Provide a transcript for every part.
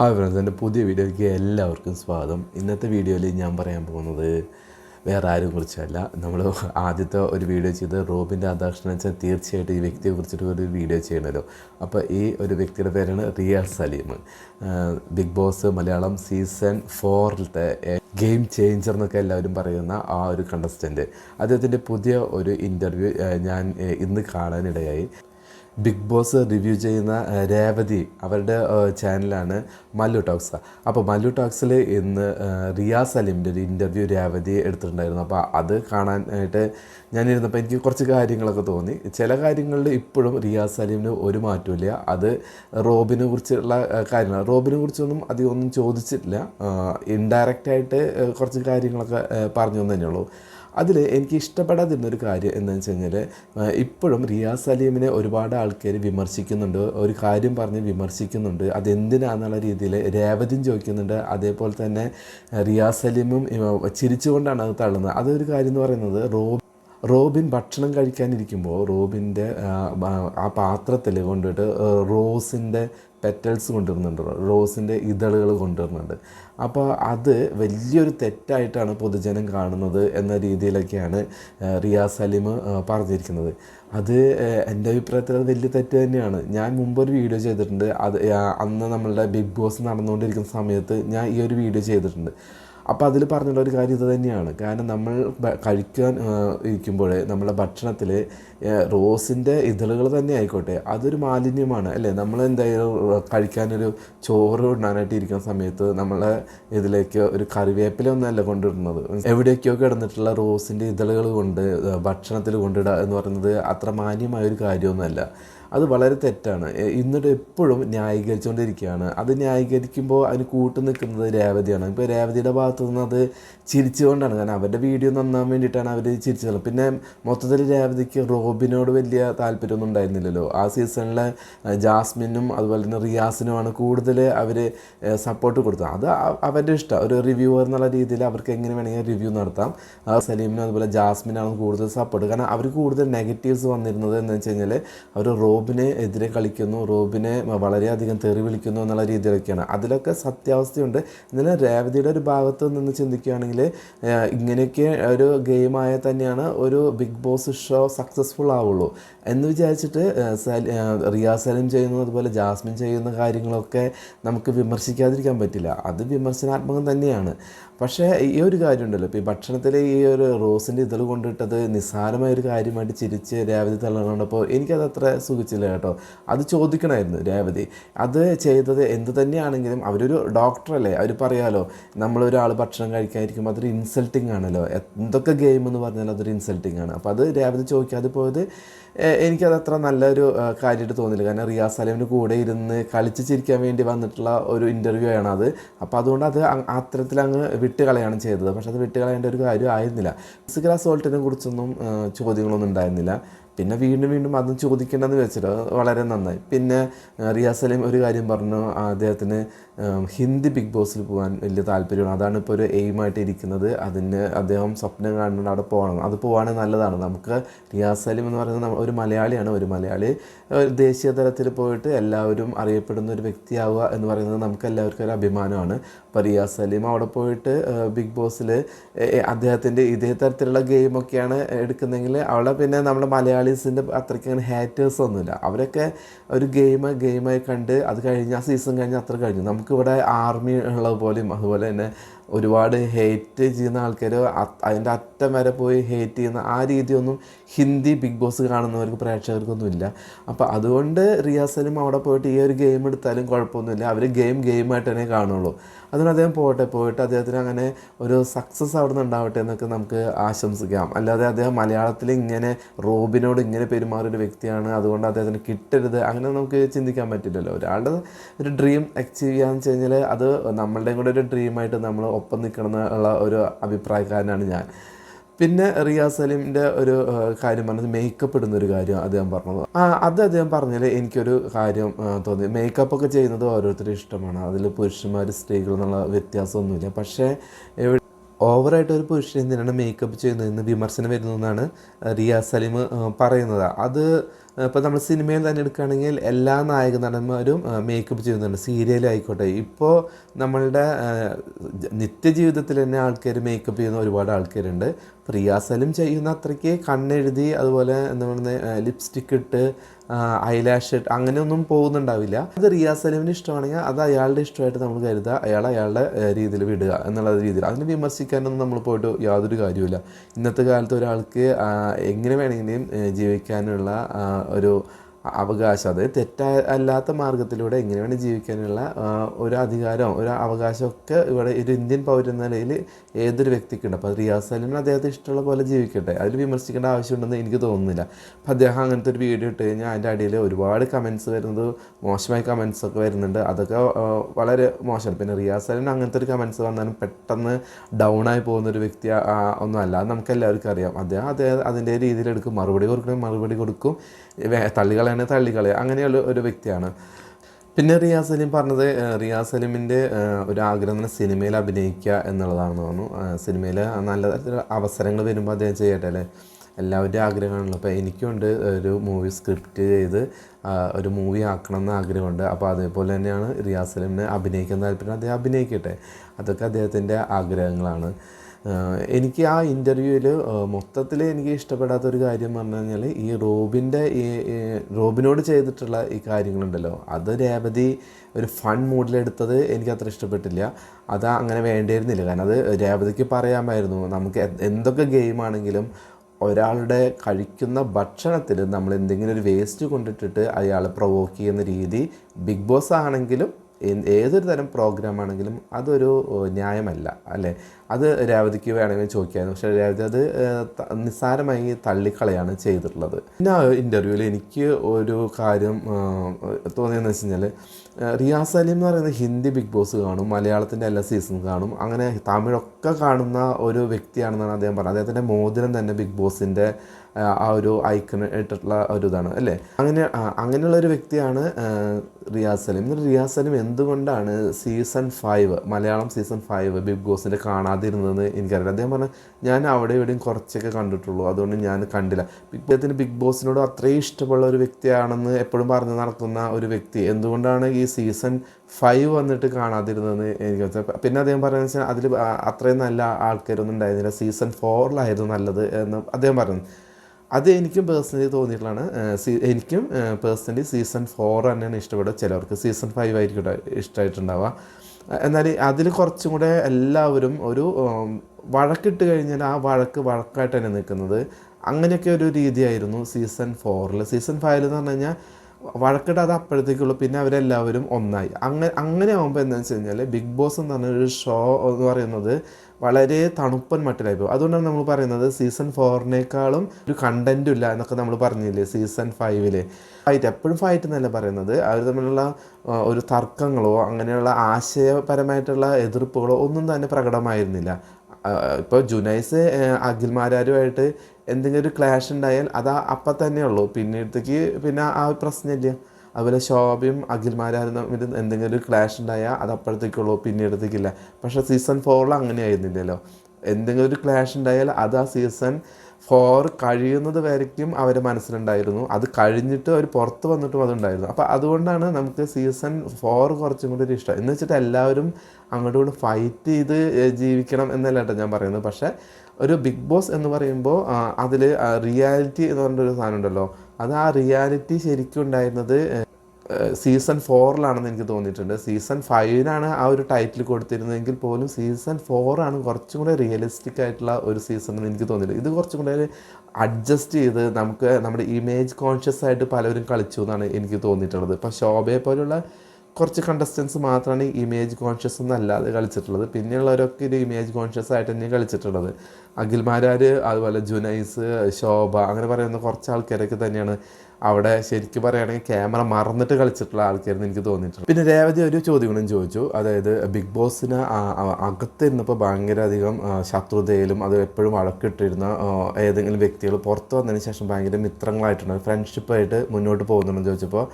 Hi friends എന്റെ പുതിയ വീഡിയോയ്ക്ക് എല്ലാവർക്കും സ്വാഗതം. ഇന്നത്തെ വീഡിയോയിൽ ഞാൻ പറയാൻ പോകുന്നത് വേറെ ആരും കുറിച്ചല്ല. നമ്മൾ ആദ്യത്തെ ഒരു വീഡിയോ ചെയ്ത് റോബിൻ രാധാകൃഷ്ണൻ വെച്ചാൽ തീർച്ചയായിട്ടും ഈ വ്യക്തിയെ കുറിച്ചിട്ട് ഒരു വീഡിയോ ചെയ്യണമല്ലോ. അപ്പോൾ ഈ ഒരു വ്യക്തിയുടെ പേരാണ് real Salim. Big boss Malayalam season ഫോറിലത്തെ game changer എന്നൊക്കെ എല്ലാവരും പറയുന്ന ആ ഒരു കണ്ടസ്റ്റന്റ് അദ്ദേഹത്തിന്റെ പുതിയ ഒരു ഇന്റർവ്യൂ ഞാൻ ഇന്ന് കാണാനിടയായി. ബിഗ് ബോസ് റിവ്യൂ ചെയ്യുന്ന രേവതി അവരുടെ ചാനലാണ് മല്ലു ടോക്സ് അപ്പോൾ മല്ലു ടോക്സിൽ ഇന്ന് റിയാസ് സലീമിന്റെ ഒരു ഇന്റർവ്യൂ രേവതി എടുത്തിട്ടുണ്ടായിരുന്നു. അപ്പോൾ അത് കാണാനായിട്ട് ഞാനിരുന്നപ്പോൾ എനിക്ക് കുറച്ച് കാര്യങ്ങളൊക്കെ തോന്നി. ചില കാര്യങ്ങളിൽ ഇപ്പോഴും റിയാസ് സലീമിന് ഒരു മാറ്റമില്ല അത് റോബിനെ കുറിച്ചുള്ള കാര്യങ്ങൾ റോബിനെ കുറിച്ചൊന്നും അധികം ഒന്നും ചോദിച്ചിട്ടില്ല. ഇൻഡയറക്റ്റായിട്ട് കുറച്ച് കാര്യങ്ങളൊക്കെ പറഞ്ഞു തന്നെയുള്ളൂ. അതിൽ എനിക്ക് ഇഷ്ടപ്പെടാതിരുന്നൊരു കാര്യം എന്ന് വെച്ച് കഴിഞ്ഞാൽ ഇപ്പോഴും റിയാസ് സലീമിനെ ഒരുപാട് ആൾക്കാർ വിമർശിക്കുന്നുണ്ട്. ഒരു കാര്യം പറഞ്ഞ് വിമർശിക്കുന്നുണ്ട്. അതെന്തിനാന്നുള്ള രീതിയിൽ രേവതിയും ചോദിക്കുന്നുണ്ട്. അതേപോലെ തന്നെ റിയാസ് സലീമും ചിരിച്ചുകൊണ്ടാണ് അത് തള്ളുന്നത്. അതൊരു കാര്യം എന്ന് പറയുന്നത് റോ റോബിൻ ഭക്ഷണം കഴിക്കാനിരിക്കുമ്പോൾ റോബിന്റെ ആ പാത്രത്തിൽ കൊണ്ടിട്ട് റോസിന്റെ പെറ്റൽസ് കൊണ്ടുവരുന്നുണ്ട്. റോസിന്റെ ഇതളുകൾ കൊണ്ടുവരുന്നുണ്ട്. അപ്പോൾ അത് വലിയൊരു തെറ്റായിട്ടാണ് പൊതുജനം കാണുന്നത് എന്ന രീതിയിലൊക്കെയാണ് റിയാ റിയാസ് സലീം പറഞ്ഞിരിക്കുന്നത്. അത് എന്റെ അഭിപ്രായത്തിൽ അത് വലിയ തെറ്റ് തന്നെയാണ്. ഞാൻ മുമ്പൊരു വീഡിയോ ചെയ്തിട്ടുണ്ട്. അത് അന്ന് നമ്മളുടെ ബിഗ് ബോസ് നടന്നുകൊണ്ടിരിക്കുന്ന സമയത്ത് ഞാൻ ഈ ഒരു വീഡിയോ ചെയ്തിട്ടുണ്ട്. അപ്പോൾ അതിൽ പറഞ്ഞുള്ള ഒരു കാര്യം ഇത് തന്നെയാണ്. കാരണം നമ്മൾ കഴിക്കാൻ ഇരിക്കുമ്പോൾ നമ്മളെ ഭക്ഷണത്തിൽ റോസിന്റെ ഇതളുകൾ തന്നെ ആയിക്കോട്ടെ അതൊരു മാലിന്യമാണ് അല്ലേ? നമ്മൾ എന്തായാലും കഴിക്കാനൊരു ചോറ് ഇടാനായിട്ട് ഇരിക്കുന്ന സമയത്ത് നമ്മളെ ഇതിലേക്ക് ഒരു കറിവേപ്പില ഒന്നല്ല കൊണ്ടിടുന്നത് എവിടേക്കോ കിടന്നിട്ടുള്ള റോസിന്റെ ഇതളുകൾ കൊണ്ട് ഭക്ഷണത്തിൽ കൊണ്ടിടുക എന്ന് പറയുന്നത് അത്ര മാന്യമായ ഒരു കാര്യമൊന്നുമല്ല. അത് വളരെ തെറ്റാണ്. ഇന്നിട്ട് എപ്പോഴും ന്യായീകരിച്ചുകൊണ്ടിരിക്കുകയാണ്. അത് ന്യായീകരിക്കുമ്പോൾ അതിന് കൂട്ടു നിൽക്കുന്നത് രേവതിയാണ്. ഇപ്പോൾ രേവതിയുടെ ഭാഗത്തു നിന്ന് അത് ചിരിച്ചുകൊണ്ടാണ്. കാരണം അവരുടെ വീഡിയോ നന്നാൻ വേണ്ടിയിട്ടാണ് അവർ ചിരിച്ചത്. പിന്നെ മൊത്തത്തിൽ രേവതിക്ക് റോബിനോട് വലിയ താല്പര്യമൊന്നും ഉണ്ടായിരുന്നില്ലല്ലോ. ആ സീസണിലെ ജാസ്മിനും അതുപോലെ തന്നെ റിയാസിനുമാണ് കൂടുതൽ അവർ സപ്പോർട്ട് കൊടുത്തത്. അത് അവരുടെ ഇഷ്ടം. ഒരു റിവ്യൂവർ എന്നുള്ള രീതിയിൽ അവർക്ക് എങ്ങനെ വേണമെങ്കിൽ റിവ്യൂ നടത്താം. സലീമിനും അതുപോലെ ജാസ്മിനാണ് കൂടുതൽ സപ്പോർട്ട് കാരണം അവർ കൂടുതൽ നെഗറ്റീവ്സ് വന്നിരുന്നത് എന്ന് വെച്ച് കഴിഞ്ഞാൽ അവർ റോബിനെ എതിരെ കളിക്കുന്നു റോബിനെ വളരെയധികം തെറി വിളിക്കുന്നു എന്നുള്ള രീതിയിലൊക്കെയാണ്. അതിലൊക്കെ സത്യാവസ്ഥയുണ്ട്. എന്നാലും രേവതിയുടെ ഒരു ഭാഗത്ത് നിന്ന് ചിന്തിക്കുകയാണെങ്കിൽ ഇങ്ങനെയൊക്കെ ഒരു ഗെയിമായ തന്നെയാണ് ഒരു ബിഗ് ബോസ് ഷോ സക്സസ്ഫുൾ ആവുള്ളൂ എന്ന് വിചാരിച്ചിട്ട് റിയാ സലിം ചെയ്യുന്നത് അതുപോലെ ജാസ്മിൻ ചെയ്യുന്ന കാര്യങ്ങളൊക്കെ നമുക്ക് വിമർശിക്കാതിരിക്കാൻ പറ്റില്ല. അത് വിമർശനാത്മകം തന്നെയാണ്. പക്ഷേ ഈ ഒരു കാര്യമുണ്ടല്ലോ. ഇപ്പോൾ ഈ ഭക്ഷണത്തിൽ ഈ ഒരു റോസിന്റെ ഇതൾ കൊണ്ടിട്ടത് നിസ്സാരമായ ഒരു കാര്യമായിട്ട് ചിരിച്ച് രേവതി തള്ളണപ്പോൾ എനിക്കത് അത്ര സുഖിച്ചില്ല കേട്ടോ. അത് ചോദിക്കണമായിരുന്നു രേവതി. അത് ചെയ്തത് എന്ത് തന്നെയാണെങ്കിലും അവരൊരു ഡോക്ടറല്ലേ. അവർ പറയാലോ നമ്മളൊരാൾ ഭക്ഷണം കഴിക്കാതിരിക്കുമ്പോൾ അതൊരു ഇൻസൾട്ടിങ് ആണല്ലോ. എന്തൊക്കെ ഗെയിം എന്ന് പറഞ്ഞാൽ അതൊരു ഇൻസൾട്ടിങ് ആണ്. അപ്പോൾ അത് രേവതി ചോദിക്കാതെ പോയത് എനിക്കത് അത്ര നല്ലൊരു കാര്യമായിട്ട് തോന്നില്ല കാരണം റിയാസ് സലീമിന് കൂടെ ഇരുന്ന് കളിച്ച് ചിരിക്കാൻ വേണ്ടി വന്നിട്ടുള്ള ഒരു ഇന്റർവ്യൂ ആണ് അത്. അപ്പോൾ അതുകൊണ്ട് അത് അത്തരത്തിൽ അങ്ങ് വിട്ട് കളയാണ് ചെയ്തത്. പക്ഷെ അത് വിട്ട് കളയേണ്ട ഒരു കാര്യം ആയിരുന്നില്ല. ഫിസിക്കൽ അസോൾട്ടിനെ കുറിച്ചൊന്നും ചോദ്യങ്ങളൊന്നും ഉണ്ടായിരുന്നില്ല. പിന്നെ വീണ്ടും വീണ്ടും അതും ചോദിക്കേണ്ടെന്ന് വെച്ചിട്ട് വളരെ നന്നായി. പിന്നെ റിയാസ് സലീം ഒരു കാര്യം പറഞ്ഞു. അദ്ദേഹത്തിന് ഹിന്ദി ബിഗ് ബോസിൽ പോകാൻ വലിയ താല്പര്യമാണ്. അതാണ് ഇപ്പോൾ ഒരു എയിമായിട്ട് ഇരിക്കുന്നത്. അതിന് അദ്ദേഹം സ്വപ്നം കാണുന്നുണ്ട്. അവിടെ പോകണം. അത് പോകുകയാണെങ്കിൽ നല്ലതാണ്. നമുക്ക് റിയാസ് സലീം എന്ന് പറയുന്നത് ഒരു മലയാളിയാണ്. ഒരു മലയാളി ദേശീയ തലത്തിൽ പോയിട്ട് എല്ലാവരും അറിയപ്പെടുന്ന ഒരു വ്യക്തിയാവുക എന്ന് പറയുന്നത് നമുക്ക് എല്ലാവർക്കും ഒരു അഭിമാനമാണ്. അപ്പോൾ റിയാസ് സലീം അവിടെ പോയിട്ട് ബിഗ് ബോസിൽ അദ്ദേഹത്തിന്റെ ഇതേ തരത്തിലുള്ള ഗെയിമൊക്കെയാണ് എടുക്കുന്നതെങ്കിൽ അവിടെ പിന്നെ നമ്മുടെ മലയാളീസിന്റെ അത്രയ്ക്ക് അങ്ങനെ ഹാറ്റേഴ്സ് ഒന്നുമില്ല. അവരൊക്കെ ഒരു ഗെയിം ഗെയിമായി കണ്ട് അത് കഴിഞ്ഞ് ആ സീസൺ കഴിഞ്ഞ് അത്ര കഴിഞ്ഞു. നമുക്കിവിടെ ആർമി ഉള്ളത് പോലെയും അതുപോലെ തന്നെ ഒരുപാട് ഹേറ്റ് ചെയ്യുന്ന ആൾക്കാർ അതിന്റെ അറ്റം വരെ പോയി ഹേറ്റ് ചെയ്യുന്ന ആ രീതിയൊന്നും ഹിന്ദി ബിഗ് ബോസ് കാണുന്നവർക്ക് പ്രേക്ഷകർക്കൊന്നുമില്ല. അപ്പോൾ അതുകൊണ്ട് റിയാസലും അവിടെ പോയിട്ട് ഈ ഒരു ഗെയിം എടുത്താലും കുഴപ്പമൊന്നുമില്ല. അവർ ഗെയിം ഗെയിമായിട്ട് തന്നെ കാണുള്ളൂ. അതുകൊണ്ട് അദ്ദേഹം പോട്ടെ പോയിട്ട് അദ്ദേഹത്തിന് അങ്ങനെ ഒരു സക്സസ് അവിടെ നിന്ന് ഉണ്ടാവട്ടെ എന്നൊക്കെ നമുക്ക് ആശംസിക്കാം. അല്ലാതെ അദ്ദേഹം മലയാളത്തിൽ ഇങ്ങനെ റോബിനോട് ഇങ്ങനെ പെരുമാറിയ ഒരു വ്യക്തിയാണ്. അതുകൊണ്ട് അദ്ദേഹത്തിന് കിട്ടരുത്. അങ്ങനെ നമുക്ക് ചിന്തിക്കാൻ പറ്റില്ലല്ലോ. ഒരാളുടെ ഒരു ഡ്രീം അച്ചീവ് ചെയ്യാന്ന് വെച്ച് കഴിഞ്ഞാൽ അത് നമ്മളുടെയും കൂടെ ഒരു ഡ്രീമായിട്ട് നമ്മൾ ഒപ്പം നിൽക്കണം എന്നുള്ള ഒരു അഭിപ്രായക്കാരനാണ് ഞാൻ. പിന്നെ റിയാസ് സലീമിന്റെ ഒരു കാര്യം പറഞ്ഞത് മേക്കപ്പ് ഇടുന്നൊരു കാര്യം അദ്ദേഹം പറഞ്ഞത്. അത് അദ്ദേഹം പറഞ്ഞാൽ എനിക്കൊരു കാര്യം തോന്നി. മേക്കപ്പൊക്കെ ചെയ്യുന്നത് ഓരോരുത്തരും ഇഷ്ടമാണ്. അതിൽ പുരുഷന്മാർ സ്ത്രീകൾ എന്നുള്ള വ്യത്യാസമൊന്നുമില്ല. പക്ഷേ ഓവറായിട്ട് ഒരു പുരുഷൻ എന്തിനാണ് മേക്കപ്പ് ചെയ്യുന്നതെന്ന് വിമർശനം വരുന്നതെന്നാണ് റിയാസ് സലീം പറയുന്നത്. അത് ഇപ്പോൾ നമ്മൾ സിനിമയിൽ തന്നെ എടുക്കുകയാണെങ്കിൽ എല്ലാ നായക നടന്മാരും മേക്കപ്പ് ചെയ്യുന്നുണ്ട് സീരിയലായിക്കോട്ടെ ഇപ്പോൾ നമ്മളുടെ നിത്യജീവിതത്തിൽ തന്നെ ആൾക്കാർ മേക്കപ്പ് ചെയ്യുന്ന ഒരുപാട് ആൾക്കാരുണ്ട്. റിയാസലും ചെയ്യുന്ന അത്രയ്ക്ക് കണ്ണെഴുതി അതുപോലെ എന്താ പറയുന്നത് ലിപ്സ്റ്റിക് ഇട്ട് ഐലാഷ് ഇട്ട് അങ്ങനെയൊന്നും പോകുന്നുണ്ടാവില്ല. അത് റിയാസലിമിന് ഇഷ്ടമാണെങ്കിൽ അത് അയാളുടെ ഇഷ്ടമായിട്ട് നമ്മൾ കരുതുക. അയാൾ അയാളുടെ രീതിയിൽ വിടുക എന്നുള്ള രീതിയിൽ. അതിനെ വിമർശിക്കാനൊന്നും നമ്മൾ പോയിട്ട് യാതൊരു കാര്യമില്ല ഇന്നത്തെ കാലത്ത് ഒരാൾക്ക് എങ്ങനെ വേണമെങ്കിലും ജീവിക്കാനുള്ള ഒരു അവകാശം. അത് തെറ്റായ അല്ലാത്ത മാർഗത്തിലൂടെ എങ്ങനെ വേണം ജീവിക്കാനുള്ള ഒരു അധികാരം ഒരു അവകാശമൊക്കെ ഇവിടെ ഒരു ഇന്ത്യൻ പൗരൻ എന്ന നിലയിൽ ഏതൊരു വ്യക്തിക്കുണ്ട്? അപ്പോൾ റിയാസ് സലീമിന് അദ്ദേഹത്തെ ഇഷ്ടമുള്ള പോലെ ജീവിക്കട്ടെ. അതിൽ വിമർശിക്കേണ്ട ആവശ്യമുണ്ടെന്ന് എനിക്ക് തോന്നുന്നില്ല. അപ്പോൾ അദ്ദേഹം അങ്ങനത്തെ ഒരു വീഡിയോ ഇട്ട് കഴിഞ്ഞാൽ അതിന്റെ അടിയിൽ ഒരുപാട് കമൻസ് വരുന്നത് മോശമായ കമൻസ് ഒക്കെ വരുന്നുണ്ട്. അതൊക്കെ വളരെ മോശമാണ്. പിന്നെ റിയാസ് സലീമിന് അങ്ങനത്തെ ഒരു കമൻസ് വന്നാലും പെട്ടെന്ന് ഡൗൺ ആയി പോകുന്ന ഒരു വ്യക്തി ഒന്നുമല്ല അത് നമുക്ക് എല്ലാവർക്കും അറിയാം. അദ്ദേഹം അദ്ദേഹം അതിന്റെ രീതിയിലെടുക്കും മറുപടി കൊടുക്കണമെങ്കിൽ മറുപടി കൊടുക്കും. തള്ളികളയാണെങ്കിൽ തള്ളിക്കളയുക അങ്ങനെയുള്ള ഒരു വ്യക്തിയാണ്. പിന്നെ റിയാസ് സലീം പറഞ്ഞത് റിയാസ് സലീമിന്റെ ഒരു ആഗ്രഹം തന്നെ സിനിമയിൽ അഭിനയിക്കുക എന്നുള്ളതാണെന്ന് തോന്നുന്നു സിനിമയിൽ നല്ല അവസരങ്ങൾ വരുമ്പോൾ അദ്ദേഹം ചെയ്യട്ടെ അല്ലേ? എല്ലാവരുടെയും ആഗ്രഹമാണല്ലോ. അപ്പോൾ എനിക്കുണ്ട് ഒരു മൂവി സ്ക്രിപ്റ്റ് ചെയ്ത് ഒരു മൂവി ആക്കണം എന്ന് ആഗ്രഹമുണ്ട്. അപ്പോൾ അതേപോലെ തന്നെയാണ് റിയാസ് സലീമിന് അഭിനയിക്കാൻ താല്പര്യം. അദ്ദേഹം അഭിനയിക്കട്ടെ. അതൊക്കെ അദ്ദേഹത്തിന്റെ ആഗ്രഹങ്ങളാണ്. എനിക്ക് ആ ഇന്റർവ്യൂവിൽ മൊത്തത്തിൽ എനിക്ക് ഇഷ്ടപ്പെടാത്ത ഒരു കാര്യം പറഞ്ഞു കഴിഞ്ഞാൽ ഈ റോബിന്റെ ഈ റോബിനോട് ചെയ്തിട്ടുള്ള ഈ കാര്യങ്ങളുണ്ടല്ലോ. അത് രേവതി ഒരു ഫൺ മൂഡിലെടുത്തത് എനിക്ക് അത്ര ഇഷ്ടപ്പെട്ടില്ല. അത് അങ്ങനെ വേണ്ടിയിരുന്നില്ല. കാരണം അത് രേവതിക്ക് പറയാമായിരുന്നു. നമുക്ക് എന്തൊക്കെ ഗെയിമാണെങ്കിലും ഒരാളുടെ കഴിക്കുന്ന ഭക്ഷണത്തിൽ നമ്മൾ എന്തെങ്കിലും ഒരു വേസ്റ്റ് കൊണ്ടിട്ടിട്ട് അയാളെ പ്രൊവോക്ക് ചെയ്യുന്ന രീതി ബിഗ് ബോസ് ആണെങ്കിലും ഏതൊരു തരം പ്രോഗ്രാം ആണെങ്കിലും അതൊരു ന്യായമല്ല. അല്ലേ? അത് രേവതിക്ക് വേണമെങ്കിൽ ചോദിക്കായിരുന്നു. പക്ഷേ രേവതി അത് നിസ്സാരമായി തള്ളിക്കളയാണ് ചെയ്തിട്ടുള്ളത്. പിന്നെ ഇന്റർവ്യൂവിൽ എനിക്ക് ഒരു കാര്യം തോന്നിയെന്ന് വെച്ച് കഴിഞ്ഞാൽ റിയാസ് അലി എന്ന് പറയുന്നത് ഹിന്ദി ബിഗ് ബോസ് കാണും മലയാളത്തിന്റെ എല്ലാ സീസൺ കാണും. അങ്ങനെ തമിഴൊക്കെ കാണുന്ന ഒരു വ്യക്തിയാണെന്നാണ് അദ്ദേഹം പറഞ്ഞത്. അദ്ദേഹത്തിന്റെ മോതിരം തന്നെ ബിഗ് ബോസിന്റെ ആ ഒരു ഐക്കൺ ഇട്ടിട്ടുള്ള ഒരു ഇതാണ് അല്ലേ? അങ്ങനെ അങ്ങനെയുള്ള ഒരു വ്യക്തിയാണ് റിയാസ് സലീം. എന്നിട്ട് റിയാസ് സലീം എന്തുകൊണ്ടാണ് season five Malayalam season five big ബോസിന്റെ കാണാതിരുന്നതെന്ന് എനിക്കറിയില്ല. അദ്ദേഹം പറഞ്ഞു ഞാൻ അവിടെ ഇവിടെയും കുറച്ചൊക്കെ കണ്ടിട്ടുള്ളൂ അതുകൊണ്ട് ഞാൻ കണ്ടില്ല. ബിഗ് ബോസിന് ബിഗ് ബോസിനോട് അത്രയും ഇഷ്ടമുള്ള ഒരു വ്യക്തിയാണെന്ന് എപ്പോഴും പറഞ്ഞു നടത്തുന്ന ഒരു വ്യക്തി. എന്തുകൊണ്ടാണ് ഈ സീസൺ ഫൈവ് വന്നിട്ട് കാണാതിരുന്നതെന്ന് എനിക്ക് മനസ്സിലായി. പിന്നെ അദ്ദേഹം പറയുന്നത് വെച്ചാൽ അതിൽ അത്രയും നല്ല ആൾക്കാരൊന്നും ഉണ്ടായിരുന്നില്ല. സീസൺ ഫോറിലായിരുന്നു നല്ലത് എന്ന് അദ്ദേഹം പറഞ്ഞു. അത് എനിക്കും പേഴ്സണലി തോന്നിയിട്ടുള്ളതാണ്. എനിക്കും പേഴ്സണലി സീസൺ ഫോർ തന്നെയാണ് ഇഷ്ടപ്പെടുക. ചിലവർക്ക് സീസൺ ഫൈവ് ആയിരിക്കും ഇഷ്ട- ഇഷ്ടമായിട്ടുണ്ടാവുക എന്നാൽ അതിൽ കുറച്ചും കൂടെ എല്ലാവരും ഒരു വഴക്കിട്ട് കഴിഞ്ഞാൽ ആ വഴക്ക് വഴക്കായിട്ട് തന്നെ നിൽക്കുന്നത് അങ്ങനെയൊക്കെ ഒരു രീതിയായിരുന്നു സീസൺ ഫോറിൽ സീസൺ ഫൈവിൽ എന്ന് പറഞ്ഞു കഴിഞ്ഞാൽ വഴക്കിടാതെ അപ്പോഴത്തേക്കുള്ളൂ. പിന്നെ അവരെല്ലാവരും ഒന്നായി. അങ്ങനെ അങ്ങനെ ആകുമ്പോൾ എന്താണെന്ന് വെച്ച് കഴിഞ്ഞാൽ ബിഗ് ബോസ് എന്ന് പറഞ്ഞ ഒരു ഷോ എന്ന് പറയുന്നത് വളരെ തണുപ്പൻ മട്ടിലായി പോകും അതുകൊണ്ടാണ് നമ്മൾ പറയുന്നത് സീസൺ ഫോറിനേക്കാളും ഒരു കണ്ടന്റും ഇല്ല എന്നൊക്കെ നമ്മൾ പറഞ്ഞില്ലേ സീസൺ ഫൈവിൽ ഫൈറ്റ് എപ്പോഴും ഫൈറ്റ് എന്നല്ല പറയുന്നത്. അവർ തമ്മിലുള്ള ഒരു തർക്കങ്ങളോ അങ്ങനെയുള്ള ആശയപരമായിട്ടുള്ള എതിർപ്പുകളോ ഒന്നും തന്നെ പ്രകടമായിരുന്നില്ല. ഇപ്പോൾ ജുനൈസ് അഖിൽമാരാരുമായിട്ട് എന്തെങ്കിലും ഒരു ക്ലാഷ് ഉണ്ടായാൽ അത് അപ്പം തന്നെയുള്ളൂ പിന്നീടത്തേക്ക് പിന്നെ ആ പ്രശ്നമില്ല. അതുപോലെ ശോഭയും അഖിൽമാരും തമ്മിൽ എന്തെങ്കിലും ഒരു ക്ലാഷ് ഉണ്ടായാൽ അത് അപ്പോഴത്തേക്കുള്ളൂ പിന്നീടത്തേക്കില്ല പക്ഷേ സീസൺ ഫോറിൽ അങ്ങനെ ആയിരുന്നില്ലല്ലോ എന്തെങ്കിലും ഒരു ക്ലാഷ് ഉണ്ടായാൽ അത് ആ സീസൺ ഫോർ കഴിയുന്നത് വരയ്ക്കും അവരെ മനസ്സിലുണ്ടായിരുന്നു. അത് കഴിഞ്ഞിട്ട് അവർ പുറത്ത് വന്നിട്ടും അതുണ്ടായിരുന്നു. അപ്പോൾ അതുകൊണ്ടാണ് നമുക്ക് സീസൺ ഫോർ കുറച്ചും കൂടി ഒരു ഇഷ്ടം. എന്ന് വെച്ചിട്ട് എല്ലാവരും അങ്ങോട്ടും ഇങ്ങോട്ടും ഫൈറ്റ് ചെയ്ത് ജീവിക്കണം എന്നല്ല കേട്ടോ ഞാൻ പറയുന്നത്. പക്ഷേ ഒരു ബിഗ് ബോസ് എന്ന് പറയുമ്പോൾ അതിൽ റിയാലിറ്റി എന്ന് പറഞ്ഞൊരു സാധനം ഉണ്ടല്ലോ. അത് ആ റിയാലിറ്റി ശരിക്കും ഉണ്ടായിരുന്നത് സീസൺ ഫോറിലാണെന്ന് എനിക്ക് തോന്നിയിട്ടുണ്ട്. സീസൺ ഫൈവിനാണ് ആ ഒരു ടൈറ്റിൽ കൊടുത്തിരുന്നതെങ്കിൽ പോലും സീസൺ ഫോറാണ് കുറച്ചും കൂടെ റിയലിസ്റ്റിക് ആയിട്ടുള്ള ഒരു സീസൺ എന്ന് എനിക്ക് തോന്നിയിട്ടുണ്ട് ഇത് കുറച്ചും കൂടെ അഡ്ജസ്റ്റ് ചെയ്ത് നമുക്ക് നമ്മുടെ ഇമേജ് കോൺഷ്യസ് ആയിട്ട് പലരും കളിച്ചു എന്നാണ് എനിക്ക് തോന്നിയിട്ടുള്ളത്. ഇപ്പോൾ ശോഭയെ പോലുള്ള കുറച്ച് കണ്ടസ്റ്റൻസ് മാത്രമാണ് ഇമേജ് കോൺഷ്യസ് എന്നല്ലാതെ കളിച്ചിട്ടുള്ളത്. പിന്നെയുള്ളവരൊക്കെ ഒരു ഇമേജ് കോൺഷ്യസ് ആയിട്ട് തന്നെയാണ് കളിച്ചിട്ടുള്ളത്. അഖിൽമാരാർ അതുപോലെ ജുനൈസ് ശോഭ അങ്ങനെ പറയുന്ന കുറച്ച് ആൾക്കാരൊക്കെ തന്നെയാണ് അവിടെ ശരിക്കും പറയുകയാണെങ്കിൽ ക്യാമറ മറന്നിട്ട് കളിച്ചിട്ടുള്ള ആൾക്കാരെന്ന് എനിക്ക് തോന്നിയിട്ടുണ്ട്. പിന്നെ രേവതി ഒരു ചോദ്യങ്ങളും ചോദിച്ചു. അതായത് ബിഗ് ബോസിന് അകത്തിരുന്നപ്പോൾ ഭയങ്കര അധികം ശത്രുതയിലും അത് എപ്പോഴും വഴക്കിട്ടിരുന്ന ഏതെങ്കിലും വ്യക്തികൾ പുറത്ത് വന്നതിന് ശേഷം ഭയങ്കര മിത്രങ്ങളായിട്ടുണ്ട്. ഫ്രണ്ട്ഷിപ്പായിട്ട് മുന്നോട്ട് പോകുന്നുണ്ടെന്ന് ചോദിച്ചപ്പോൾ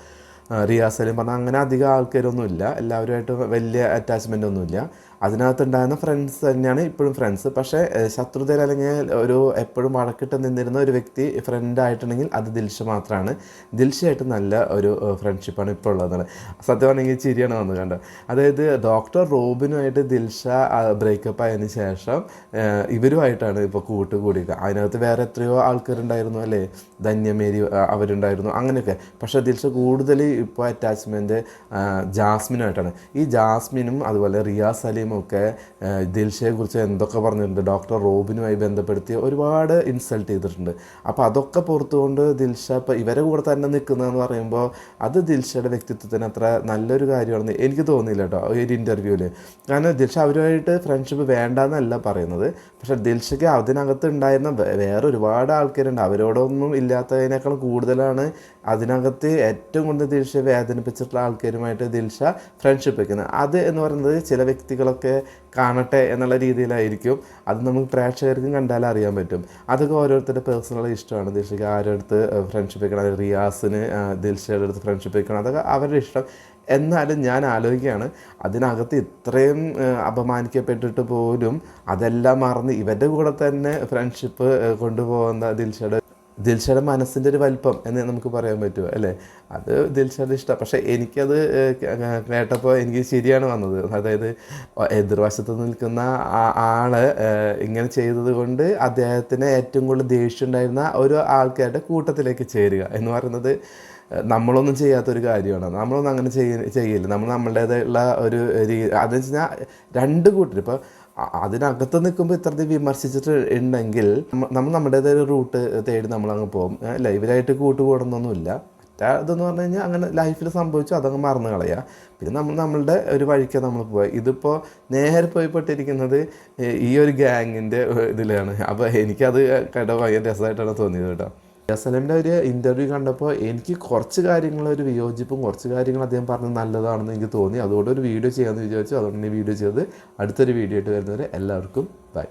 ആ, റിയാസ് സലീം പറഞ്ഞാൽ അങ്ങനെ അധികം ആൾക്കാരൊന്നുമില്ല. എല്ലാവരുമായിട്ട് വലിയ അറ്റാച്ച്മെന്റ് ഒന്നുമില്ല. അതിനകത്തുണ്ടായിരുന്ന ഫ്രണ്ട്സ് തന്നെയാണ് ഇപ്പോഴും ഫ്രണ്ട്സ് പക്ഷേ ശത്രുതയിൽ അല്ലെങ്കിൽ ഒരു എപ്പോഴും വഴക്കിട്ട് നിന്നിരുന്ന ഒരു വ്യക്തി ഫ്രണ്ട് ആയിട്ടുണ്ടെങ്കിൽ അത് ദിൽഷ മാത്രമാണ് ദിൽഷയായിട്ട് നല്ല ഒരു ഫ്രണ്ട്ഷിപ്പാണ് ഇപ്പോൾ ഉള്ളതെന്നാണ് സത്യം പറഞ്ഞെങ്കിൽ ചിരിയാണ് വന്നു കണ്ടത് അതായത് ഡോക്ടർ റോബിനുമായിട്ട് ദിൽഷ ബ്രേക്കപ്പ് ആയതിന് ശേഷം ഇവരുമായിട്ടാണ് ഇപ്പോൾ കൂട്ടുകൂടിയത്. അതിനകത്ത് വേറെ എത്രയോ ആൾക്കാരുണ്ടായിരുന്നു അല്ലേ? ധന്യമേരി അവരുണ്ടായിരുന്നു അങ്ങനെയൊക്കെ. പക്ഷേ ദിൽഷ കൂടുതൽ ഇപ്പോൾ അറ്റാച്ച്മെന്റ് ജാസ്മിനുമായിട്ടാണ്. ഈ ജാസ്മിനും അതുപോലെ റിയാസ് സലീമും ഒക്കെ ദിൽഷയെക്കുറിച്ച് ദിൽഷയെ കുറിച്ച് എന്തൊക്കെ പറഞ്ഞിട്ടുണ്ട് ഡോക്ടർ റോബിനുമായി ബന്ധപ്പെടുത്തി ഒരുപാട് ഇൻസൾട്ട് ചെയ്തിട്ടുണ്ട്. അപ്പോൾ അതൊക്കെ പുറത്തുകൊണ്ട് ദിൽഷ ഇപ്പോൾ ഇവരെ കൂടെ തന്നെ നിൽക്കുന്നതെന്ന് പറയുമ്പോൾ അത് ദിൽഷയുടെ വ്യക്തിത്വത്തിന് അത്ര നല്ലൊരു കാര്യമാണെന്ന് എനിക്ക് തോന്നിയില്ല കേട്ടോ ഒരു ഇന്റർവ്യൂവിൽ കാരണം ദിൽഷ അവരുമായിട്ട് ഫ്രണ്ട്ഷിപ്പ് വേണ്ടെന്നല്ല പറയുന്നത്. പക്ഷേ ദിൽഷയ്ക്ക് അതിനകത്ത് ഉണ്ടായിരുന്ന വേറെ ഒരുപാട് ആൾക്കാരുണ്ട്. അവരോടൊന്നും ഇല്ലാത്തതിനേക്കാൾ കൂടുതലാണ് അതിനകത്ത് ഏറ്റവും കൂടുതൽ ദിൽഷയെ വേദനിപ്പിച്ചിട്ടുള്ള ആൾക്കാരുമായിട്ട് ദിൽഷ ഫ്രണ്ട്ഷിപ്പ് വയ്ക്കുന്നത് അത് എന്ന് പറയുന്നത് ചില വ്യക്തികളൊക്കെ കാണട്ടെ എന്നുള്ള രീതിയിലായിരിക്കും. അത് നമുക്ക് പ്രേക്ഷകർക്കും കണ്ടാൽ അറിയാൻ പറ്റും. അതൊക്കെ ഓരോരുത്തരുടെ പേഴ്സണൽ ഇഷ്ടമാണ്. ദിൽഷയ്ക്ക് ആരുടെ അടുത്ത് ഫ്രണ്ട്ഷിപ്പ് വെക്കണം റിയാസിന് ദിൽഷയുടെ അടുത്ത് ഫ്രണ്ട്ഷിപ്പ് വെക്കണം അതൊക്കെ അവരുടെ ഇഷ്ടം. എന്നാലും ഞാൻ ആലോചിക്കുകയാണ് അതിനകത്ത് ഇത്രയും അപമാനിക്കപ്പെട്ടിട്ട് പോലും അതെല്ലാം മറന്ന് ഇവരുടെ കൂടെ തന്നെ ഫ്രണ്ട്ഷിപ്പ് കൊണ്ടുപോകുന്ന ദിൽഷയുടെ ദിൽഷയുടെ മനസ്സിന്റെ ഒരു വലിപ്പം എന്ന് നമുക്ക് പറയാൻ പറ്റുമോ അല്ലേ? അത് ദിൽഷയുടെ ഇഷ്ടം. പക്ഷേ എനിക്കത് കേട്ടപ്പോൾ എനിക്ക് ശരിയാണ് വന്നത്. അതായത് എതിർവശത്ത് നിൽക്കുന്ന ആൾ ഇങ്ങനെ ചെയ്തത് കൊണ്ട് അദ്ദേഹത്തിന് ഏറ്റവും കൂടുതൽ ദേഷ്യം ഉണ്ടായിരുന്ന ഒരു ആൾക്കാരുടെ കൂട്ടത്തിലേക്ക് ചേരുക എന്ന് പറയുന്നത് നമ്മളൊന്നും ചെയ്യാത്തൊരു കാര്യമാണ്. നമ്മളൊന്നും അങ്ങനെ ചെയ്യ ചെയ്യില്ല. നമ്മൾ നമ്മളുടേതായുള്ള ഒരു രീതി അതെന്ന് വെച്ച് കഴിഞ്ഞാൽ രണ്ട് കൂട്ടർ ഇപ്പോൾ അതിനകത്ത് നിൽക്കുമ്പോൾ ഇത്ര വിമർശിച്ചിട്ട് ഉണ്ടെങ്കിൽ നമ്മ- നമ്മൾ നമ്മുടേതായ റൂട്ട് തേടി നമ്മൾ അങ്ങ് പോകും ലൈവിലായിട്ട് കൂട്ടുകൂടുന്നൊന്നുമില്ല മറ്റേ ഇതെന്ന് പറഞ്ഞു കഴിഞ്ഞാൽ അങ്ങനെ ലൈഫിൽ സംഭവിച്ചു അതങ്ങ് മറന്നു കളയുക പിന്നെ നമ്മൾ നമ്മളുടെ ഒരു വഴിക്ക് നമ്മൾ പോവുക ഇതിപ്പോൾ നേരെ പോയി പെട്ടിരിക്കുന്നത് ഈ ഒരു ഗ്യാങ്ങിന്റെ ഇതിലാണ്. അപ്പോൾ എനിക്കത് കേട്ടോ ഭയങ്കര രസമായിട്ടാണ് തോന്നിയത് കേട്ടോ. സലമിന്റെ ഒരു ഇന്റർവ്യൂ കണ്ടപ്പോൾ എനിക്ക് കുറച്ച് കാര്യങ്ങൾ ഒരു വിയോജിപ്പും കുറച്ച് കാര്യങ്ങൾ അദ്ദേഹം പറഞ്ഞത് നല്ലതാണെന്ന് എനിക്ക് തോന്നി. അതുകൊണ്ട് ഒരു വീഡിയോ ചെയ്യാമെന്ന് വിചാരിച്ചു. അതുകൊണ്ട് വീഡിയോ ചെയ്ത് അടുത്തൊരു വീഡിയോ ആയിട്ട് വരുന്നവരെ എല്ലാവർക്കും ബൈ